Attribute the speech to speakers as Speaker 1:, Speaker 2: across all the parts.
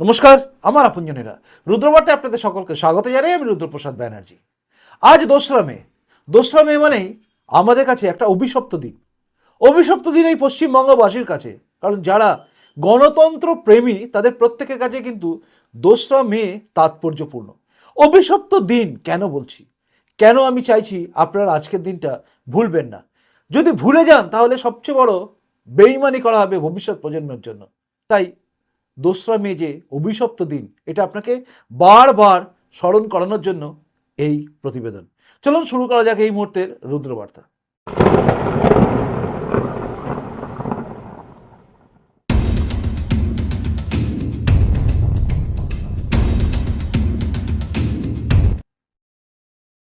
Speaker 1: নমস্কার, আমার আপনজনেরা। রুদ্রবার্তে আপনাদের সকলকে স্বাগত জানাই আমি রুদ্রপ্রসাদ ব্যানার্জি। আজ দোসরা মে। দোসরা মে মানেই আমাদের কাছে একটা অভিশপ্ত দিন। অভিশপ্ত দিন এই পশ্চিমবঙ্গবাসীর কাছে, কারণ যারা গণতন্ত্র প্রেমী, তাদের প্রত্যেকের কাছে কিন্তু দোসরা মে তাৎপর্যপূর্ণ। অভিশপ্ত দিন কেন বলছি? কেন আমি চাইছি আপনারা আজকের দিনটা ভুলবেন না? যদি ভুলে যান, তাহলে সবচেয়ে বড় বেইমানি করা হবে ভবিষ্যৎ প্রজন্মের জন্য। তাই দোসরা মে যে অভিশপ্ত দিন, এটা আপনাকে বারবার স্মরণ করানোর জন্য এই প্রতিবেদন। চলুন শুরু করা যাক এই মুহূর্তের রুদ্রবার্তা।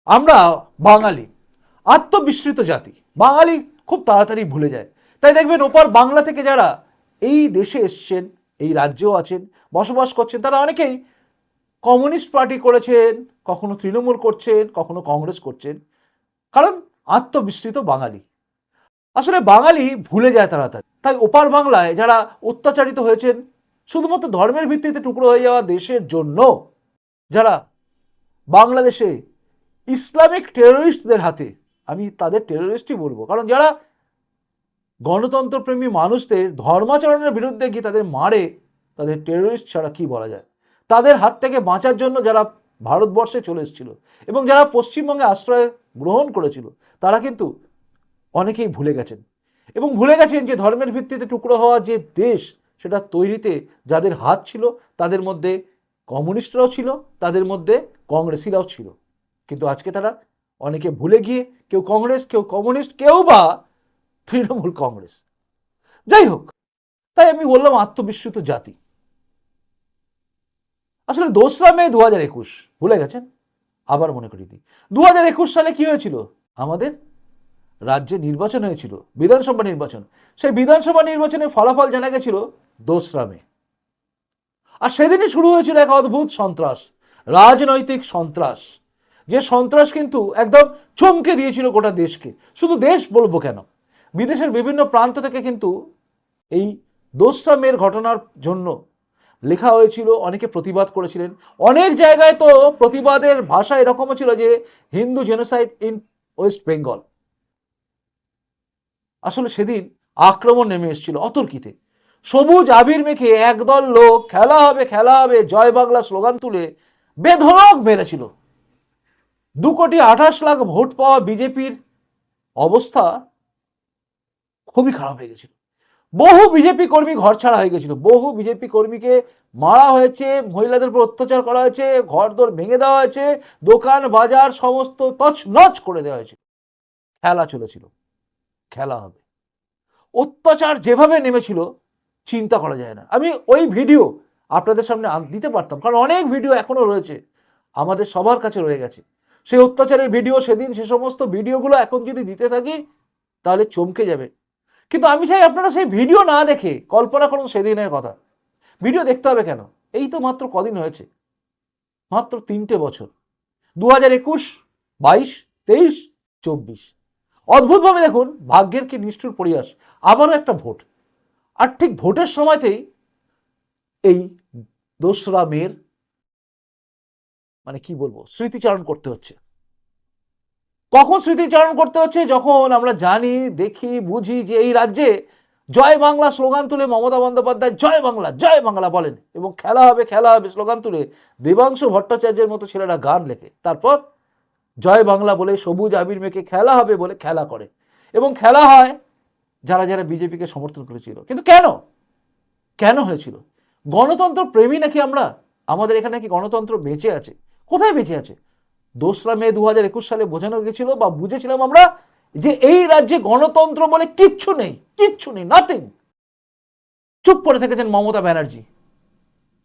Speaker 1: আমরা বাঙালি, আত্মবিস্মৃত জাতি। বাঙালি খুব তাড়াতাড়ি ভুলে যায়। তাই দেখবেন ওপার বাংলা থেকে যারা এই দেশে এসছেন এই রাজ্যেও আছেন, বসবাস করছেন। তারা অনেকেই কমিউনিস্ট পার্টি করেছেন, কখনো তৃণমূল করছেন, কখনো কংগ্রেস করছেন। কারণ আত্মবিস্তৃত বাঙালি। আসলে বাঙালি ভুলে যায় তাড়াতাড়ি। তাই ওপার বাংলায় যারা অত্যাচারিত হয়েছেন, শুধুমাত্র ধর্মের ভিত্তিতে টুকরো হয়ে যাওয়া দেশের জন্য, যারা বাংলাদেশে ইসলামিক টেরোরিস্টদের হাতে, আমি তাদের টেরোরিস্টই বলব। কারণ যারা গণতন্ত্রপ্রেমী মানুষদের ধর্মাচরণের বিরুদ্ধে গিয়ে তাদের মারে, তাদের টেরোরিস্ট ছাড়া কি বলা যায়? তাদের হাত থেকে বাঁচার জন্য যারা ভারতবর্ষে চলে এসেছিল এবং যারা পশ্চিমবঙ্গে আশ্রয় গ্রহণ করেছিল, তারা কিন্তু অনেকেই ভুলে গেছেন। এবং ভুলে গেছেন যে ধর্মের ভিত্তিতে টুকরো হওয়া যে দেশ সেটা তৈরিতে যাদের হাত ছিল, তাদের মধ্যে কমিউনিস্টরাও ছিল, তাদের মধ্যে কংগ্রেসিরাও ছিল। কিন্তু আজকে তারা অনেকে ভুলে গিয়ে কেউ কংগ্রেস, কেউ কমিউনিস্ট, কেউ বা তৃণমূল কংগ্রেস। যাই হোক, তাই আমি বললাম আত্মবিস্মৃত জাতি। আসলে দোসরা মে দু হাজার একুশ, ভুলে গেছেন? আবার মনে করি দিই। দু হাজার একুশ সালে কি হয়েছিল? আমাদের রাজ্যে নির্বাচন হয়েছিল, বিধানসভা নির্বাচন। সেই বিধানসভা নির্বাচনের ফলাফল জানা গেছিল দোসরা মে। আর সেদিনই শুরু হয়েছিল এক অদ্ভুত সন্ত্রাস, রাজনৈতিক সন্ত্রাস। যে সন্ত্রাস কিন্তু একদম চমকে দিয়েছিল গোটা দেশকে। শুধু দেশ বলব কেন? বিদেশের বিভিন্ন প্রান্ত থেকে কিন্তু এই দোসরা মেয়ের ঘটনার জন্য লেখা হয়েছিল, অনেকে প্রতিবাদ করেছিলেন। অনেক জায়গায় তো প্রতিবাদের ভাষা এরকমও ছিল যে হিন্দু জেনোসাইড ইন ওয়েস্ট বেঙ্গল। আসলে সেদিন আক্রমণ নেমে এসেছিল অতর্কিতে। সবুজ আবির মেখে একদল লোক, খেলা হবে খেলা হবে, জয় বাংলা স্লোগান তুলে বেধড়ক মেরেছিল। দু কোটি আঠাশ লাখ ভোট পাওয়া বিজেপির অবস্থা খুবই খারাপ হয়ে গেছিল। বহু বিজেপি কর্মী ঘর ছাড়া হয়ে গেছিল। বহু বিজেপি কর্মীকে মারা হয়েছে, মহিলাদের উপর অত্যাচার করা হয়েছে ঘর দোর ভেঙে দেওয়া হয়েছে, দোকান, বাজার সমস্ত তছনছ করে দেওয়া হয়েছে। খেলা চলেছিল। খেলা হবে। অত্যাচার যেভাবে নেমেছিল, চিন্তা করা যায় না। আমি ওই ভিডিও আপনাদের সামনে দিতে পারতাম, কারণ অনেক ভিডিও এখনও রয়েছে, আমাদের সবার কাছে রয়ে গেছে। সেই অত্যাচারের ভিডিও, সেদিন সে সমস্ত ভিডিওগুলো এখন যদি দিতে থাকি, তাহলে চমকে যাবে। কিন্তু আমি চাই আপনারা সেই ভিডিও না দেখে, কল্পনা করুন সেদিনের কথা। ভিডিও দেখতে হবে কেন? এই তো মাত্র কদিন হয়েছে। মাত্র তিনটে বছর। দু হাজার একুশ, বাইশ, তেইশ, চব্বিশ। অদ্ভুতভাবে দেখুন, ভাগ্যের কি নিষ্ঠুর পরিহাস। আবারও একটা ভোট। আর ঠিক ভোটের সময়তেই এই দোসরা মেয়ের মানে কি বলব, স্মৃতিচারণ করতে হচ্ছে। কখন স্মৃতিচারণ করতে হচ্ছে? যখন আমরা জানি, দেখি, বুঝি যে এই রাজ্যে জয় বাংলা স্লোগান তুলে মমতা বন্দ্যোপাধ্যায়, জয় বাংলা জয় বাংলা বলেন এবং খেলা হবে খেলা হবে স্লোগান তুলে দেবাংশু ভট্টাচার্যের মতো ছেলেরা গান লেখে। তারপর জয় বাংলা বলে সবুজ আবির মেয়েকে খেলা হবে বলে খেলা করে। এবং খেলা হয় যারা যারা বিজেপিকে সমর্থন করেছিল। কিন্তু কেন? কেন হয়েছিল? গণতন্ত্র প্রেমী নাকি আমরা? আমাদের এখানে কি গণতন্ত্র বেঁচে আছে? কোথায় বেঁচে আছে? দোসরা মে দু হাজার একুশ সালে বোঝানো গেছিল বা বুঝেছিলাম আমরা যে এই রাজ্যে গণতন্ত্র বলে কিচ্ছু নেই কিচ্ছু নেই নাথিং চুপ করে থেকেছেন মমতা ব্যানার্জি।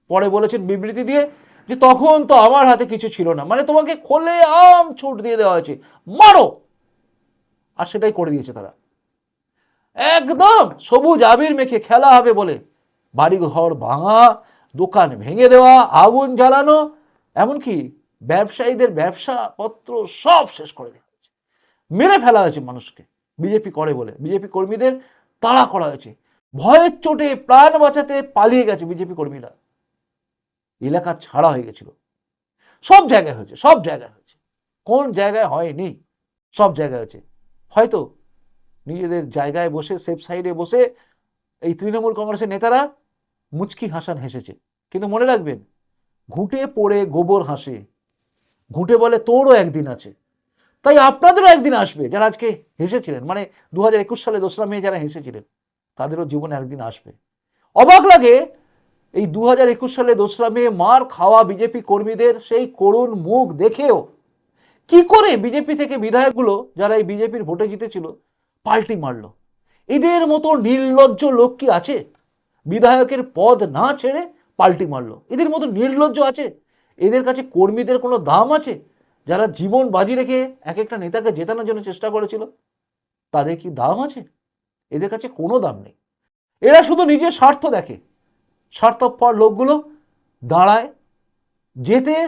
Speaker 1: পরে বলেছেন বিবৃতি দিয়ে যে তখন তো আমার হাতে কিছু ছিল না। মানে তোমাকে খোলে আম ছুট দিয়ে দেওয়া হয়েছে। মারো! আর সেটাই করে দিয়েছে তারা। একদম সবুজ আবির মেখে খেলা হবে বলে। বাড়ি ঘর ভাঙা, দোকান ভেঙে দেওয়া, আগুন জ্বালানো, এমনকি ব্যবসায়ীদের ব্যবসা পত্র সব শেষ করে দেওয়া হয়েছে। মেরে ফেলা হয়েছে মানুষকে। বিজেপি করে বলে। বিজেপি কর্মীদের তাড়া করা হয়েছে। ভয়ের চোটে প্রাণ বাঁচাতে পালিয়ে গেছে বিজেপি কর্মীরা। এলাকা ছাড়া হয়ে গেছিল। সব জায়গায় হয়েছে, সব জায়গায় হয়েছে। কোন জায়গায় হয়নি, সব জায়গায় হয়েছে। হয়তো নিজেদের জায়গায় বসে সেফ সাইডে বসে এই তৃণমূল কংগ্রেসের নেতারা মুচকি হাসান হেসেছে। কিন্তু মনে রাখবেন, ঘুঁটে পড়ে গোবর হাসে। ঘুঁটে বলে তোরও একদিন আছে। তাই আপনাদেরও একদিন আসবে যারা আজকে হেসেছিলেন। মানে দু হাজার একুশ সালে দোসরা মে যারা হেসেছিলেন, তাদেরও জীবনে একদিন আসবে। অবাক লাগে, এই দু হাজার একুশ সালে দোসরা মে মার খাওয়া বিজেপি কর্মীদের সেই করুণ মুখ দেখেও কি করে বিজেপি থেকে বিধায়কগুলো, যারা এই বিজেপির ভোটে জিতেছিল, পাল্টি মারলো? এদের মতো নির্লজ্জ লোক কি আছে? বিধায়কের পদ না ছেড়ে পাল্টি মারল? এদের মতো নির্লজ্জ আছে? এদের কাছে কর্মীদের কোনো দাম আছে? যারা জীবন বাজি রেখে এক একটা নেতাকে জেতানোর জন্য চেষ্টা করেছিল, তাদের কি দাম আছে? এদের কাছে কোনো দাম নেই। এরা শুধু নিজের স্বার্থ দেখে। স্বার্থপর লোকগুলো দাঁড়ায়, যেতে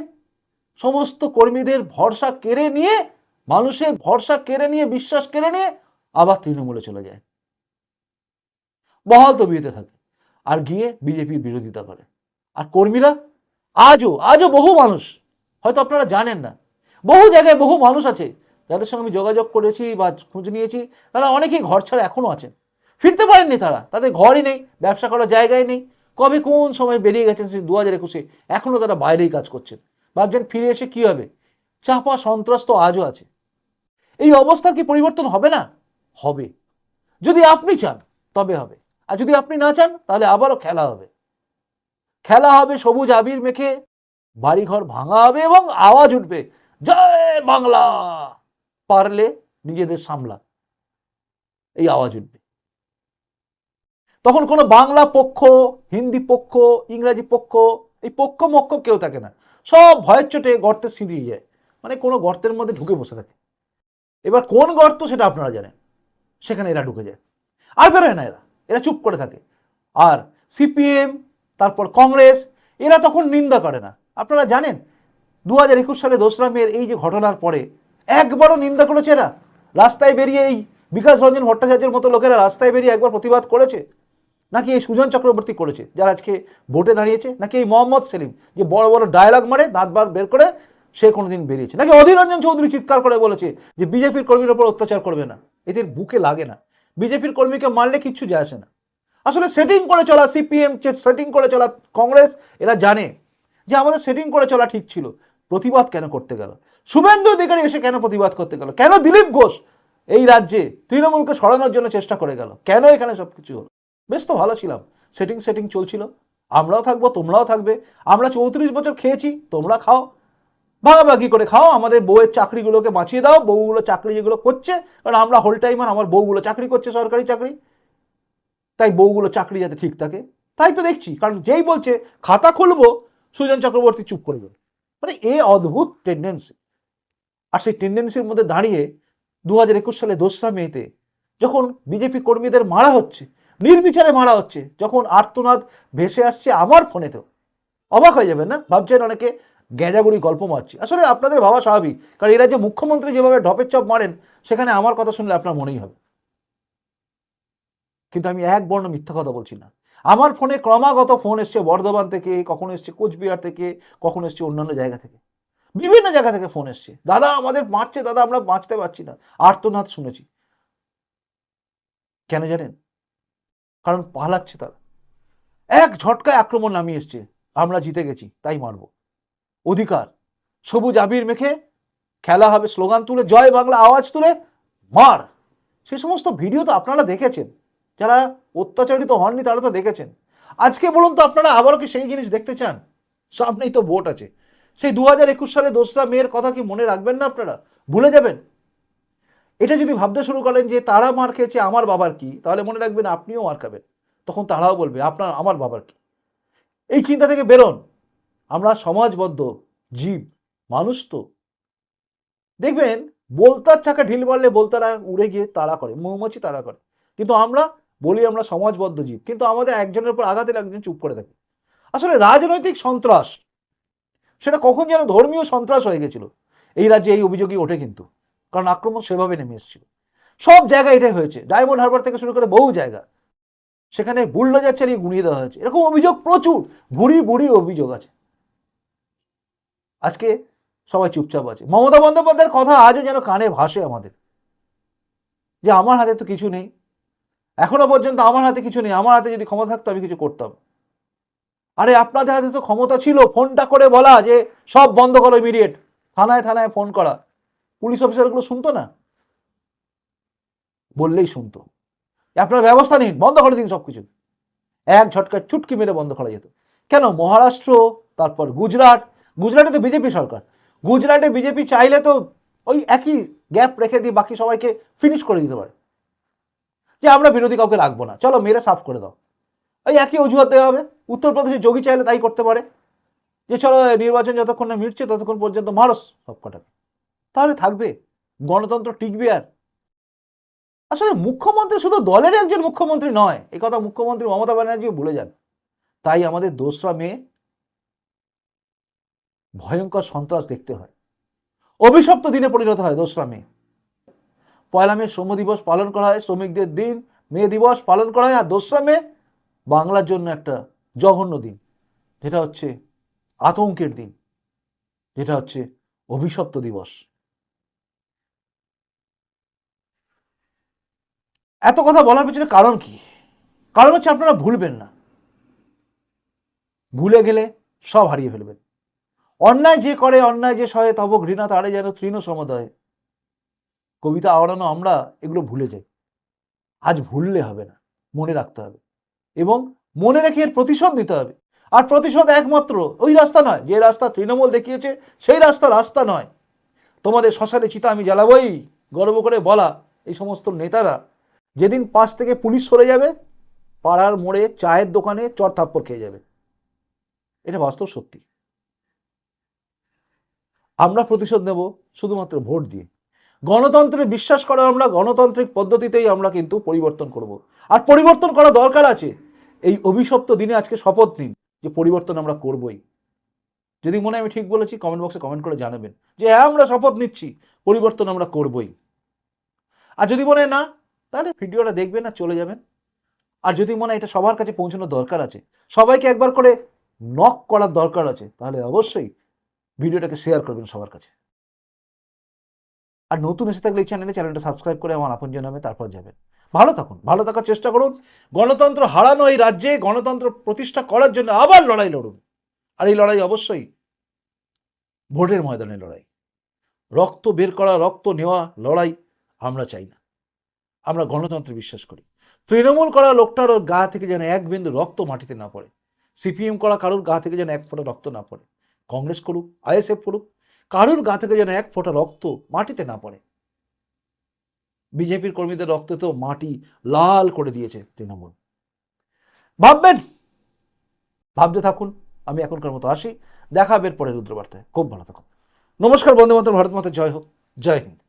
Speaker 1: সমস্ত কর্মীদের ভরসা কেড়ে নিয়ে, মানুষের ভরসা কেড়ে নিয়ে, বিশ্বাস কেড়ে নিয়ে আবার তৃণমূলে চলে যায়। বহাল তবিয়তে থাকে। আর গিয়ে বিজেপির বিরোধিতা করে। আর কর্মীরা আজও আজও বহু মানুষ, হয়তো আপনারা জানেন না, বহু জায়গায় বহু মানুষ আছে যাদের সঙ্গে আমি যোগাযোগ করেছি বা খোঁজ নিয়েছি, তারা অনেকেই ঘর ছাড়া এখনও আছেন। ফিরতে পারেননি তারা, তাদের ঘরই নেই, ব্যবসা করার জায়গায় নেই। কবে কোন সময় বেরিয়ে গেছেন সেই দু হাজার একুশে, এখনও তারা বাইরেই কাজ করছেন। ভাবছেন ফিরে এসে কী হবে? চাপা সন্ত্রাস তো আজও আছে। এই অবস্থার কি পরিবর্তন হবে না? হবে। যদি আপনি চান, তবে হবে। আর যদি আপনি না চান, তাহলে আবারও খেলা হবে। খেলা হবে সবুজ আবির মেখে, বাড়িঘর ভাঙা হবে এবং আওয়াজ উঠবে, জয় বাংলা! পারলে নিজেদের সামলা, এই আওয়াজ উঠবে। তখন কোনো বাংলা পক্ষ, হিন্দি পক্ষ, ইংরাজি পক্ষ, এই পক্ষ মক্ষ কেউ থাকে না। সব ভয়ের চোটে গর্তে সিঁড়িয়ে যায় মানে কোনো গর্তের মধ্যে ঢুকে বসে থাকে। এবার কোন গর্ত সেটা আপনারা জানেন, সেখানে এরা ঢুকে যায়। আর বেরোয় না এরা এরা চুপ করে থাকে। আর সিপিএম তারপর কংগ্রেস, এরা তখন নিন্দা করে না। আপনারা জানেন দু হাজার একুশ সালে দোসরা মেয়ের এই যে ঘটনার পরে একবারও নিন্দা করেছে এরা। রাস্তায় বেরিয়ে এই বিকাশ রঞ্জন ভট্টাচার্যের মতো লোকেরা রাস্তায় বেরিয়ে একবার প্রতিবাদ করেছে? নাকি এই সুজন চক্রবর্তী করেছে, যারা আজকে ভোটে দাঁড়িয়েছে? নাকি এই মোহাম্মদ সেলিম, যে বড় বড় ডায়লগ মারে, দাঁত বার বের করে সে কোনোদিন বেরিয়েছে? নাকি অধীর রঞ্জন চৌধুরী চিৎকার করে বলেছে যে বিজেপির কর্মীর ওপর অত্যাচার করবে না? এদের বুকে লাগে না। বিজেপির কর্মীকে মারলে কিচ্ছু যায় আসে না। আসলে সেটিং করে চলা সিপিএম সেটিং করে চলা কংগ্রেস এরা জানে যে আমাদের সেটিং করে চলা ঠিক ছিল। প্রতিবাদ কেন করতে গেল? শুভেন্দু অধিকারী এসে কেন প্রতিবাদ করতে গেল? কেন দিলীপ ঘোষ এই রাজ্যে তৃণমূলকে সরানোর জন্য চেষ্টা করে গেল? কেন এখানে সব কিছু হলো? বেশ তো ভালো ছিলাম। সেটিং সেটিং চলছিল। আমরাও থাকব, তোমরাও থাকবে। আমরা চৌত্রিশ বছর খেয়েছি, তোমরা খাও। ভাগাভাগি করে খাও, আমাদের বউয়ের চাকরিগুলোকে বাঁচিয়ে দাও, বউগুলো চাকরি যেগুলো করছে, কারণ আমরা হোল টাইমার আমার বউগুলো চাকরি করছে, সরকারি চাকরি। তাই বউগুলো চাকরি যাতে ঠিক থাকে, তাই তো দেখছি। কারণ যেই বলছে, খাতা খুলবো, সুজন চক্রবর্তী চুপ করে গেল মানে এ অদ্ভুত টেন্ডেন্সি আর সেই টেন্ডেন্সির মধ্যে দাঁড়িয়ে দু হাজার একুশ সালে দোসরা মেতে যখন বিজেপি কর্মীদের মারা হচ্ছে, নির্বিচারে মারা হচ্ছে, যখন আর্তনাদ ভেসে আসছে আমার ফোনেতেও। অবাক হয়ে যাবেন না? ভাবছেন অনেকে গ্যাজাগুড়ি গল্প মারছি। আসলে আপনাদের ভাবা স্বাভাবিক। কারণ এরা যে মুখ্যমন্ত্রী যেভাবে ঢপের চপ মারেন, সেখানে আমার কথা শুনলে আপনার মনেই হবে। কিন্তু আমি এক বর্ণ মিথ্যা কথা বলছি না। আমার ফোনে ক্রমাগত ফোন এসছে বর্ধমান থেকে, কখনো এসছে কোচবিহার থেকে, কখনো এসছে অন্যান্য জায়গা থেকে। বিভিন্ন জায়গা থেকে ফোন এসছে। দাদা, আমাদের মারছে, দাদা, আমরা বাঁচতে পারছি না। আর্তনাদ শুনেছি। কেন জানেন? কারণ পালাচ্ছে তারা। এক ঝটকায় আক্রমণ নামিয়ে এসছে। আমরা জিতে গেছি, তাই মারব। অধিকার। সবুজ আবির মেখে খেলা হবে, স্লোগান তুলে, জয় বাংলা আওয়াজ তুলে, মার। সে সমস্ত ভিডিও তো আপনারা দেখেছেন। যারা অত্যাচারিত হননি তারা তো দেখেছেন। আজকে বলুন তো আপনারা আবারও কি সেই জিনিস দেখতে চান? সামনেই তো ভোট আছে। সেই দু হাজার একুশ সালে দোসরা মেয়ের কথা কি মনে রাখবেন না আপনারা? ভুলে যাবেন। এটা যদি ভাবতে শুরু করেন যে তারা মার খেয়েছে আমার বাবার কি, তাহলে মনে রাখবেন আপনিও মার খাবেন। তখন তারাও বলবে, আপনার, আমার বাবার কি? এই চিন্তা থেকে বেরোন। আমরা সমাজবদ্ধ, জীব, মানুষ তো। দেখবেন, বলতার চাকা ঢিল মারলে বলতারা উড়ে গিয়ে তাড়া করে, মৌমাছি তাড়া করে। কিন্তু আমরা বলি আমরা সমাজবদ্ধ জীব, কিন্তু আমাদের একজনের উপর আঘাত একজন চুপ করে থাকে। আসলে রাজনৈতিক সন্ত্রাস, সেটা কখন যেন ধর্মীয় সন্ত্রাস হয়ে গেছিল? এই রাজ্যে এই অভিযোগই ওঠে কিন্তু, কারণ আক্রমণ সেভাবে নেমে এসেছিল। সব জায়গায় এটাই হয়েছে, ডায়মন্ড হারবার থেকে শুরু করে বহু জায়গা। সেখানে বুলডোজার চালিয়ে গুঁড়িয়ে দেওয়া হয়েছে। এরকম অভিযোগ প্রচুর ভুড়ি বুড়ি অভিযোগ আছে। আজকে সবাই চুপচাপ আছে। মমতা বন্দ্যোপাধ্যায়ের কথা আজও যেন কানে ভাসে আমাদের, যে আমার হাতে তো কিছু নেই। এখনও পর্যন্ত আমার হাতে কিছু নেই, আমার হাতে যদি ক্ষমতা থাকতো আমি কিছু করতাম। আরে আপনাদের হাতে তো ক্ষমতা ছিল, ফোনটা করে বলা যে সব বন্ধ করো ইমিডিয়েট থানায় থানায় ফোন করা। পুলিশ অফিসারগুলো শুনতো না? বললেই শুনতো। আপনার ব্যবস্থা নিন, বন্ধ করে দিন সব কিছু এক ঝটকায় চুটকি মেরে বন্ধ করা যেত। কেন? মহারাষ্ট্র, তারপর গুজরাট। গুজরাটে তো বিজেপি সরকার। গুজরাটে বিজেপি চাইলে তো ওই একই গ্যাপ রেখে দিয়ে বাকি সবাইকে ফিনিশ করে দিতে পারে। যে আমরা বিরোধী কাউকে রাখব না। চলো মেরে সাফ করে দাও। ওই একই অজুহাত দেওয়া হবে। উত্তরপ্রদেশে যোগী চাইলে তাই করতে পারে। যে চলো নির্বাচন যতক্ষণ না মিটছে ততক্ষণ পর্যন্ত মারস সব কটাকে তাহলে থাকবে। গণতন্ত্র টিকবে আর। আসলে মুখ্যমন্ত্রী শুধু দলের একজন মুখ্যমন্ত্রী নয়। এই কথা মুখ্যমন্ত্রী মমতা ব্যানার্জিও ভুলে যান। তাই আমাদের দোসরা মেয়ে ভয়ঙ্কর সন্ত্রাস দেখতে হয়। অভিশপ্ত দিনে পরিণত হয় দোসরা মে পয়লা মে শ্রম দিবস পালন করা হয়, শ্রমিকদের দিন, মে দিবস পালন করা হয়, আর দোসরা মে বাংলার জন্য একটা জঘন্য দিন, যেটা হচ্ছে আতঙ্কের দিন, যেটা হচ্ছে অভিশপ্ত দিবস। এত কথা বলার পেছনে কারণ কি? কারণ হচ্ছে আপনারা ভুলবেন না। ভুলে গেলে সব হারিয়ে ফেলবেন। অন্যায় যে করে, অন্যায় যে সহে, তব ঘৃণা তারে যেন তৃণ সমদয়। কবিতা আওড়ানো আমরা এগুলো ভুলে যাই। আজ ভুললে হবে না, মনে রাখতে হবে এবং মনে রেখে এর প্রতিশোধ নিতে হবে। আর প্রতিশোধ একমাত্র ওই রাস্তা নয়, যে রাস্তা তৃণমূল দেখিয়েছে সেই রাস্তা রাস্তা নয়। তোমাদের শ্মশানে চিতা আমি জ্বালাবই, গর্ব করে বলা এই সমস্ত নেতারা। যেদিন পাশ থেকে পুলিশ সরে যাবে, পাড়ার মোড়ে চায়ের দোকানে চর থাপ্পড় খেয়ে যাবে। এটা বাস্তব সত্যি। আমরা প্রতিশোধ নেব শুধুমাত্র ভোট দিয়ে। গণতন্ত্রে বিশ্বাস করা আমরা গণতান্ত্রিক পদ্ধতিতেই আমরা কিন্তু পরিবর্তন করব। আর পরিবর্তন করা দরকার আছে। এই অভিশপ্ত দিনে আজকে শপথ নিন যে পরিবর্তন আমরা করবই। যদি মনে আমি ঠিক বলেছি কমেন্ট বক্সে কমেন্ট করে জানাবেন যে হ্যাঁ আমরা শপথ নিচ্ছি, পরিবর্তন আমরা করবই। আর যদি মনে না, তাহলে ভিডিওটা দেখবেন আর চলে যাবেন। আর যদি মনে এটা সবার কাছে পৌঁছানোর দরকার আছে, সবাইকে একবার করে নক করার দরকার আছে, তাহলে অবশ্যই ভিডিওটাকে শেয়ার করবেন সবার কাছে। আর নতুন এসে থাকলে এই চ্যানেলে চ্যানেলটা সাবস্ক্রাইব করে আমার আপন জানাবে তারপর যাবেন। ভালো থাকুন, ভালো থাকার চেষ্টা করুন। গণতন্ত্র হারানো এই রাজ্যে গণতন্ত্র প্রতিষ্ঠা করার জন্য আবার লড়াই লড়ুন। আর এই লড়াই অবশ্যই ভোটের ময়দানে লড়াই। রক্ত বের করা, রক্ত নেওয়া লড়াই আমরা চাই না। আমরা গণতন্ত্রে বিশ্বাস করি। তৃণমূল করা লোকটার ওর গা থেকে যেন এক বিন্দু রক্ত মাটিতে না পড়ে। সিপিএম করা কারোর গা থেকে যেন এক ফোঁটা রক্ত না পড়ে। কংগ্রেস করুক, আইএসএফ করুক কারোর গা থেকে যেন এক ফোঁটা রক্ত মাটিতে না পড়ে। বিজেপির কর্মীদের রক্তে তো মাটি লাল করে দিয়েছে তৃণমূল। ভাববেন? ভাবতে থাকুন, আমি এখনকার মতো আসি। দেখা হবে পরে রুদ্রবার্তায়। খুব ভালো থাকুন। নমস্কার বন্দে মাতর ভারত মাতা, জয় হোক। জয় হিন্দ।